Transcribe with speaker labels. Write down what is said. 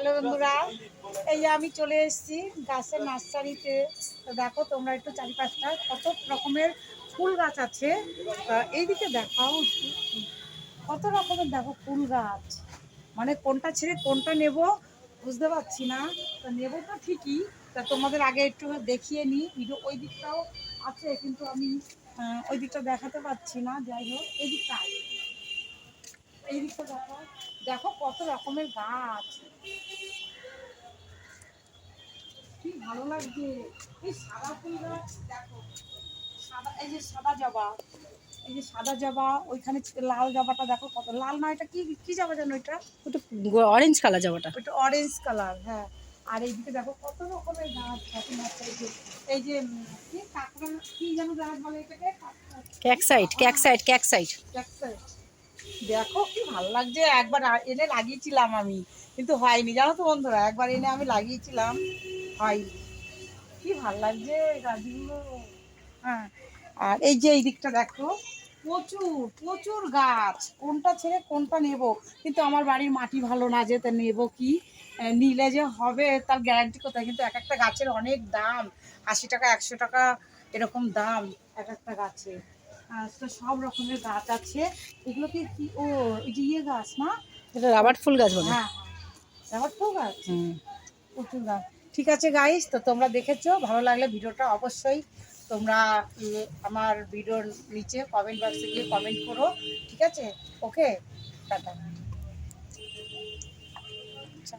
Speaker 1: Hello বন্ধুরা, এই আমি চলে এসেছি গাছের নার্সারিতে। তো দেখো তোমরা একটু চারিপাশটা কত রকমের ফুল গাছ আছে। এইদিকে দেখাও। কত রকমের দেখো ফুল গাছ। মানে কোনটা ছেড়ে কোনটা নেব বুঝতে পারছি না। তা নেব তো ঠিকই, তা তোমাদের আগে একটু দেখিয়ে নিই। ভিডিও ওই দিকটাও আছে, কিন্তু আমি ওই দিকটা দেখাতে পারছি না। যাই হোক, এই দিকটা এই দিকটা দেখো দেখো কত রকমের গাছ। কি ভালো লাগছে। এই সাদা ফুল গাছ দেখো। সাদা এই যে সাদা জবা। এই যে সাদা জবা ওইখানে লাল জবাটা দেখো কত। লাল না এটা কি কি জবা জানো এটা
Speaker 2: ওটা অরেঞ্জ কালার জামাটা
Speaker 1: ওটা অরেঞ্জ কালার হ্যাঁ। আর এইদিকে দেখো কত রকমের গাছ এই যে কি কাঁকড়া কি যেন গাছ বলে এটাকে? কাঁকড়া।
Speaker 2: ক্যাক সাইড
Speaker 1: দেখো কি ভালো লাগছে একবার এনে লাগিয়েছিলাম আমি কিন্তু হয়নি জানো তো বন্ধুরা একবার এনে আমি লাগিয়েছিলাম হয়নি কি ভালো লাগছে গাছগুলো হ্যাঁ আর এই যে এই দিকটা দেখো প্রচুর প্রচুর গাছ কোনটা ছেড়ে কোনটা নেব কিন্তু আমার বাড়ির মাটি ভালো না যে তা নেব কি নিলে যে হবে তার গ্যারান্টি কোথায় কিন্তু এক একটা গাছের অনেক দাম আশি টাকা একশো টাকা এরকম দাম এক একটা গাছে। আহ, তো সব রকমের গাছ আছে। এগুলো কি ও এই যে ইয়ে গাছ না?
Speaker 2: এটা রাবার ফুল গাছ বলে।
Speaker 1: হ্যাঁ আবার ফুল গাছ?
Speaker 2: হুম।
Speaker 1: প্রচুর গাছ। ঠিক আছে গাইস তো তোমরা দেখেছ ভালো লাগলে ভিডিওটা অবশ্যই তোমরা আমার ভিডিওর নিচে কমেন্ট বক্সে গিয়ে কমেন্ট করো ঠিক আছে? ওকে টাটা। আচ্ছা